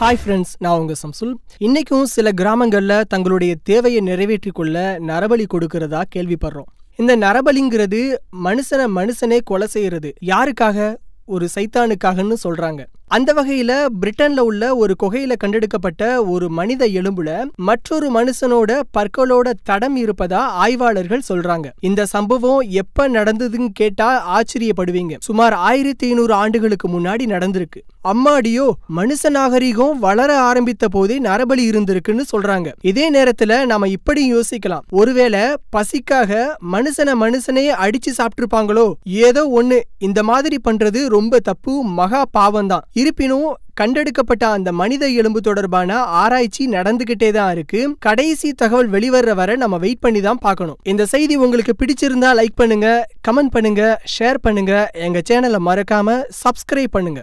Hi friends நான் உங்க சம்சுல். இன்னைக்கும் சில கிராமங்கள்ல தங்களுடைய தேவையை நிறைவேற்றி கொள்ள நரபலி கொடுக்கறதா கேள்விப்படுறோம். இந்த நரபலிங்கிறது மனுஷனை மனுஷனே கொலை செய்யறது. யாருக்காக? ஒரு சைத்தானுக்காகன்னு சொல்றாங்க. அந்த வகையில பிரிட்டன்ல உள்ள ஒரு குகையில கண்டெடுக்கப்பட்ட ஒரு மனித எலும்புல மற்றொரு மனுஷனோட பற்களோட தடம் இருப்பதா ஆய்வாளர்கள் சொல்றாங்க. இந்த சம்பவம் எப்ப நடந்ததுன்னு கேட்டா ஆச்சரியப்படுவீங்க. சுமார் ஆயிரத்தி ஐநூறு ஆண்டுகளுக்கு முன்னாடி நடந்திருக்கு. அம்மாடியோ மனுஷ நாகரிகம் வளர ஆரம்பித்த போதே நரபலி இருந்திருக்குன்னு சொல்றாங்க. இதே நேரத்துல நாம இப்படி யோசிக்கலாம். ஒருவேளை பசிக்காக மனுஷனை மனுஷனே அடிச்சு சாப்பிட்டிருப்பாங்களோ? ஏதோ ஒண்ணு. இந்த மாதிரி பண்றது ரொம்ப தப்பு மகா பாவம் தான் இருப்பினும் கண்டெடுக்கப்பட்ட அந்த மனித எலும்பு தொடர்பான ஆராய்ச்சி நடந்துகிட்டே தான் இருக்கு. கடைசி தகவல் வெளிவர்ற வரை நம்ம வெயிட் பண்ணி தான் பார்க்கணும். இந்த செய்தி உங்களுக்கு பிடிச்சிருந்தா லைக் பண்ணுங்க கமெண்ட் பண்ணுங்க ஷேர் பண்ணுங்க. எங்க சேனலை மறக்காம சப்ஸ்கிரைப் பண்ணுங்க.